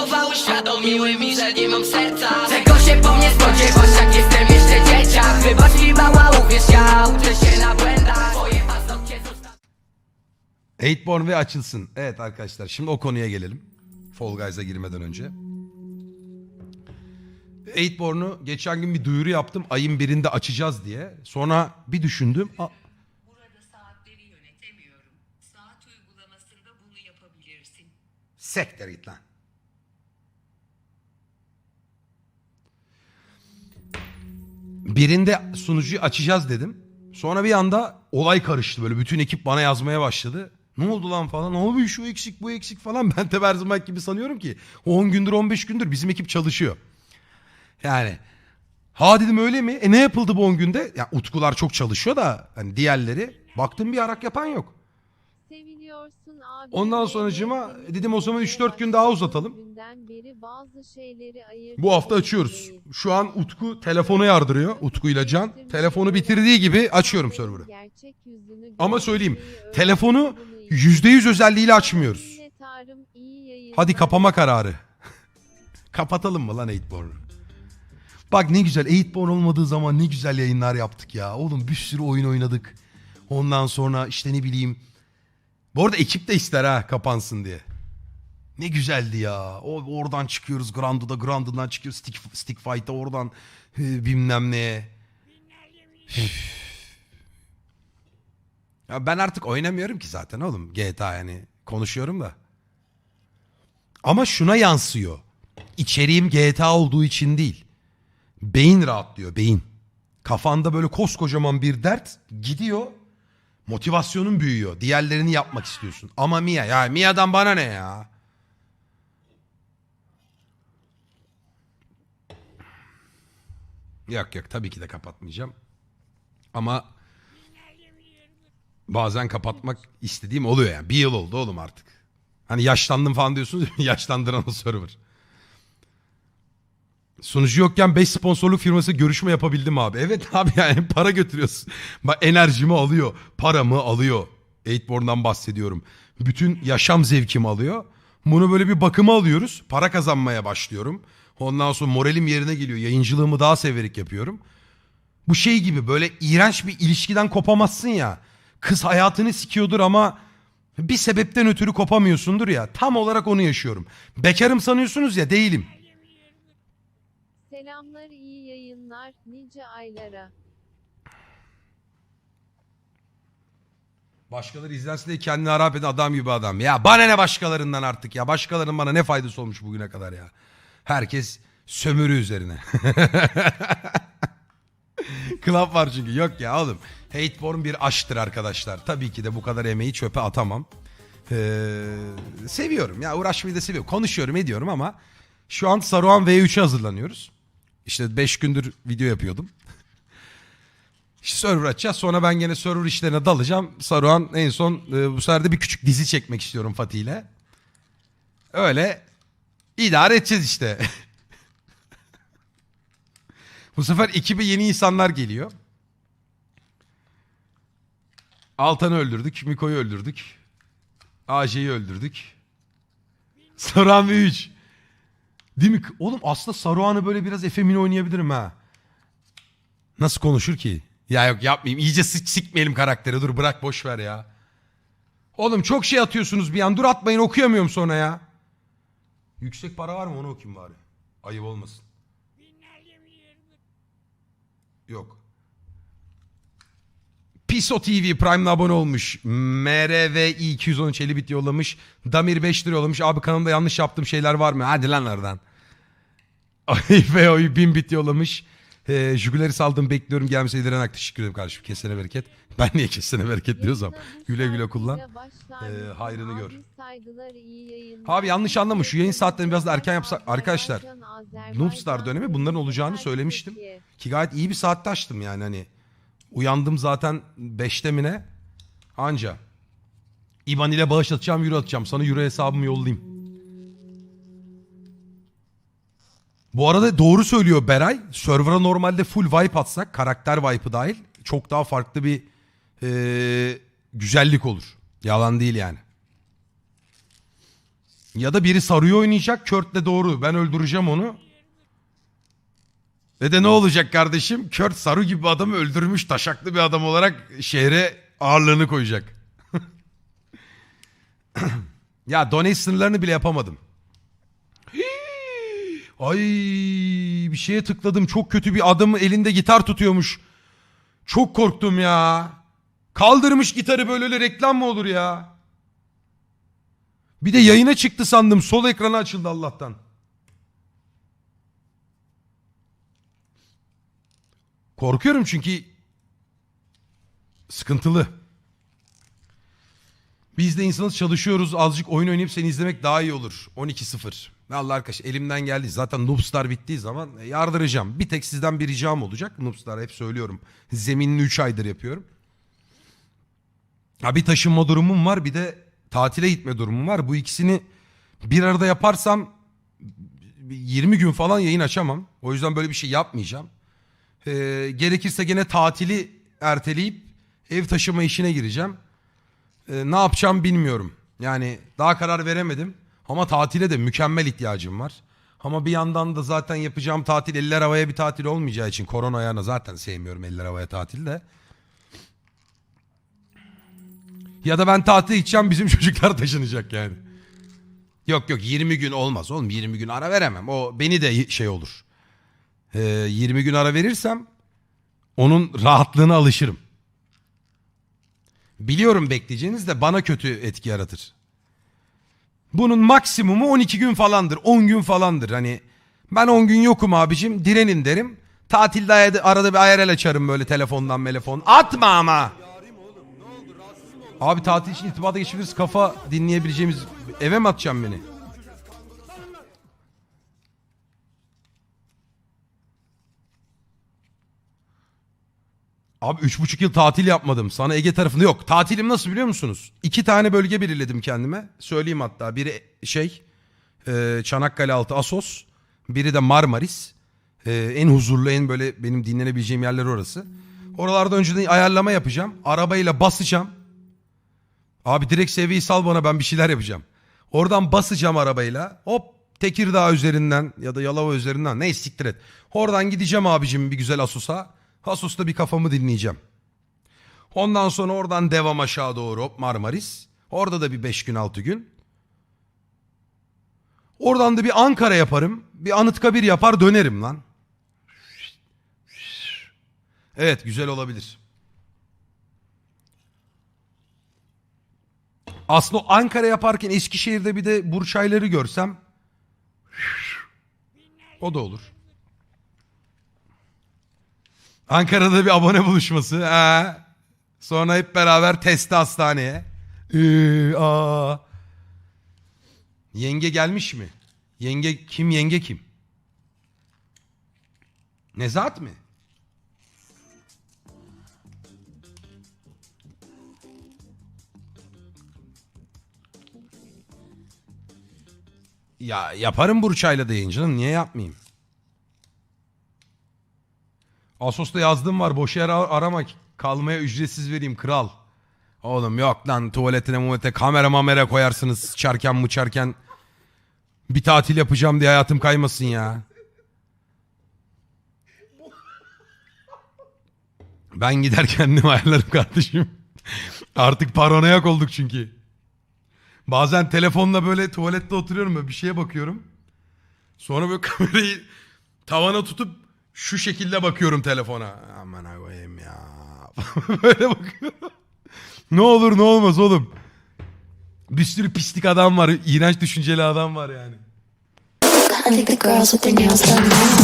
słowa uświadomiły mi, że nie mam serca Czego się po mnie spodziewasz, jak jestem jeszcze dzieciak Wybacz mi mała, uwierz, ja uczę się na błędach Twoje paznokcie zostały Eightborn ve açılsın. Evet arkadaşlar şimdi o konuya gelelim. Fall Guys'a girmeden önce. Eightborn'u geçen gün bir duyuru yaptım. Ayın birinde açacağız diye. Sonra bir düşündüm. "Aa, Burada saatleri yönetemiyorum. Saat uygulamasında bunu yapabilirsin. Sektir git lan. Birinde sunucuyu açacağız dedim. Sonra bir anda olay karıştı böyle. Bütün ekip bana yazmaya başladı. Ne oldu lan falan. Ne oldu şu eksik bu eksik falan. Ben de her gibi sanıyorum ki. O 10 gündür 15 gündür bizim ekip çalışıyor. Yani ha dedim öyle mi? E ne yapıldı bu 10 günde? Ya Utkular çok çalışıyor da hani diğerleri. Baktım bir arak yapan yok. Seviliyorsun abi. Ondan sonracığıma dedim o zaman 3-4 gün daha uzatalım. Günden beri bazı şeyleri ayırt Bu hafta açıyoruz. Şu an Utku telefonu yardırıyor. Utku ile Can. Telefonu bitirdiği gibi açıyorum server'ı. Ama söyleyeyim, telefonu öğrenmeyi- %100 özelliğiyle açmıyoruz. Hadi kapama kararı. Kapatalım mı lan 8born'u? Bak ne güzel 8born olmadığı zaman ne güzel yayınlar yaptık ya. Oğlum bir sürü oyun oynadık. Ondan sonra işte ne bileyim. Bu arada ekip de ister ha kapansın diye. Ne güzeldi ya. O oradan çıkıyoruz Grandu'da, Grandu'dan çıkıyoruz Stick, stick Fight'a oradan bilmem neye. Ya ben artık oynamıyorum ki zaten oğlum GTA yani konuşuyorum da. Ama şuna yansıyor. İçeriğim GTA olduğu için değil. Beyin rahatlıyor beyin. Kafanda böyle koskocaman bir dert gidiyor. Motivasyonun büyüyor. Diğerlerini yapmak istiyorsun. Ama Mia ya Mia'dan bana ne ya? Yok yok tabii ki de kapatmayacağım. Ama bazen kapatmak istediğim oluyor yani. Bir yıl oldu oğlum artık. Hani yaşlandım falan diyorsunuz ya, yaşlandıran o server. Sunucu yokken 5 sponsorluk firması görüşme yapabildim abi. Evet abi yani para götürüyorsun. Bak enerjimi alıyor. Paramı alıyor. Eightborn'dan bahsediyorum. Bütün yaşam zevkimi alıyor. Bunu böyle bir bakıma alıyoruz. Para kazanmaya başlıyorum. Ondan sonra moralim yerine geliyor. Yayıncılığımı daha severek yapıyorum. Bu şey gibi böyle iğrenç bir ilişkiden kopamazsın ya. Kız hayatını sikiyordur ama bir sebepten ötürü kopamıyorsundur ya. Tam olarak onu yaşıyorum. Bekarım sanıyorsunuz ya değilim. Selamlar, iyi yayınlar, nice aylara. Başkaları izlerse de kendini harap eden adam gibi adam. Ya bana ne başkalarından artık ya. Başkalarının bana ne faydası olmuş bugüne kadar ya. Herkes sömürü üzerine. Club var çünkü. Yok ya oğlum. Hateborn bir aşktır arkadaşlar. Tabii ki de bu kadar emeği çöpe atamam. Ee, seviyorum ya uğraşmayı da seviyorum. Konuşuyorum ediyorum ama şu an Saruhan V3'e hazırlanıyoruz. İşte 5 gündür video yapıyordum. İşte server açacağız. Sonra ben gene server işlerine dalacağım. Saruhan en son e, bu sefer de bir küçük dizi çekmek istiyorum Fatih ile. Öyle idare edeceğiz işte. bu sefer ekibe yeni insanlar geliyor. Altan'ı öldürdük. Miko'yu öldürdük. AJ'yi öldürdük. Saruhan ve 3. Değil mi? Oğlum aslında Saruhan'ı böyle biraz efemin oynayabilirim ha. Nasıl konuşur ki? Ya yok yapmayayım. İyice sık sikmeyelim karakteri. Dur bırak boş ver ya. Oğlum çok şey atıyorsunuz bir an. Dur atmayın okuyamıyorum sonra ya. Yüksek para var mı onu okuyayım bari. Ayıp olmasın. Yok. Piso TV Prime'la abone olmuş. MRV 213 50 bit yollamış. Damir 5 lira yollamış. Abi kanalımda yanlış yaptığım şeyler var mı? Hadi lan oradan. Veo'yu 1000 bit yollamış. Ee, Jugüleri saldım bekliyorum gelmeseydi Direnak teşekkür ederim kardeşim. Kesene bereket. Ben niye kesene bereket diyorsam. Güle güle kullan. mısın? hayrını gör. Abi yanlış anlama, şu yayın saatlerini biraz da erken yapsak- arkadaşlar, Noobstar dönemi bunların olacağını söylemiştim. Ki gayet iyi bir saatte açtım yani hani. Uyandım zaten 5'te mi ne? Anca. İban ile bağış atacağım, euro atacağım. Sana euro hesabımı yollayayım. Bu arada doğru söylüyor Beray. Server'a normalde full wipe atsak, karakter wipe'ı dahil çok daha farklı bir eee, güzellik olur. Yalan değil yani. Ya da biri sarıyor oynayacak. Kört'le doğru. Ben öldüreceğim onu. Ve de ne olacak kardeşim? Kört Saru gibi adamı öldürmüş taşaklı bir adam olarak şehre ağırlığını koyacak. ya donate sınırlarını bile yapamadım. Ay bir şeye tıkladım. Çok kötü bir adamı elinde gitar tutuyormuş. Çok korktum ya. Kaldırmış gitarı böyle öyle reklam mı olur ya? Bir de yayına çıktı sandım. Sol ekranı açıldı Allah'tan. Korkuyorum çünkü sıkıntılı. Biz de insanız çalışıyoruz. Azıcık oyun oynayıp seni izlemek daha iyi olur. 12-0. Allah arkadaş elimden geldi. Zaten Noobstar bittiği zaman e, yardıracağım. Bir tek sizden bir ricam olacak. Noobstar hep söylüyorum. Zeminini 3 aydır yapıyorum. Ha bir taşınma durumum var bir de tatile gitme durumum var. Bu ikisini bir arada yaparsam 20 gün falan yayın açamam. O yüzden böyle bir şey yapmayacağım. Ee, gerekirse gene tatili erteleyip ev taşıma işine gireceğim. Ee, ne yapacağım bilmiyorum. Yani daha karar veremedim. Ama tatile de mükemmel ihtiyacım var. Ama bir yandan da zaten yapacağım tatil eller havaya bir tatil olmayacağı için korona ayağına zaten sevmiyorum eller havaya tatil de. Ya da ben tatile gideceğim bizim çocuklar taşınacak yani. Yok yok 20 gün olmaz oğlum 20 gün ara veremem. O beni de şey olur. Ee, 20 gün ara verirsem onun rahatlığına alışırım. Biliyorum bekleyeceğiniz de bana kötü etki yaratır. Bunun maksimumu 12 gün falandır. 10 gün falandır. Hani ben 10 gün yokum abicim direnin derim. Tatilde arada bir IRL açarım böyle telefondan telefon. Atma ama. Abi tatil için irtibata geçebiliriz. Kafa dinleyebileceğimiz eve mi atacağım beni? Abi üç buçuk yıl tatil yapmadım. Sana Ege tarafında yok. Tatilim nasıl biliyor musunuz? İki tane bölge belirledim kendime. Söyleyeyim hatta. Biri şey e, Çanakkale altı Asos. Biri de Marmaris. E, en huzurlu en böyle benim dinlenebileceğim yerler orası. Oralarda önceden ayarlama yapacağım. Arabayla basacağım. Abi direkt seviyeyi sal bana ben bir şeyler yapacağım. Oradan basacağım arabayla. Hop Tekirdağ üzerinden ya da Yalova üzerinden ne siktir et. Oradan gideceğim abicim bir güzel Asus'a. Asus'ta bir kafamı dinleyeceğim. Ondan sonra oradan devam aşağı doğru Marmaris. Orada da bir 5 gün 6 gün. Oradan da bir Ankara yaparım. Bir Anıtkabir yapar dönerim lan. Evet güzel olabilir. Aslında Ankara yaparken Eskişehir'de bir de Burçayları görsem o da olur. Ankara'da bir abone buluşması. Ha. Sonra hep beraber testi hastaneye. Ee, aa. Yenge gelmiş mi? Yenge kim yenge kim? Nezahat mi? Ya yaparım Burçay'la da yayın canım. Niye yapmayayım? Asos'ta yazdığım var. Boş yer ar- arama. Kalmaya ücretsiz vereyim kral. Oğlum yok lan tuvaletine muvalete kamera mamera koyarsınız sıçarken mıçarken. Bir tatil yapacağım diye hayatım kaymasın ya. Ben gider kendim ayarlarım kardeşim. Artık paranoyak olduk çünkü. Bazen telefonla böyle tuvalette oturuyorum böyle bir şeye bakıyorum. Sonra böyle kamerayı tavana tutup şu şekilde bakıyorum telefona. Aman koyayım ya. böyle bakıyorum. ne olur ne olmaz oğlum. Bir sürü pislik adam var. iğrenç düşünceli adam var yani. I think the girls with their nails done now.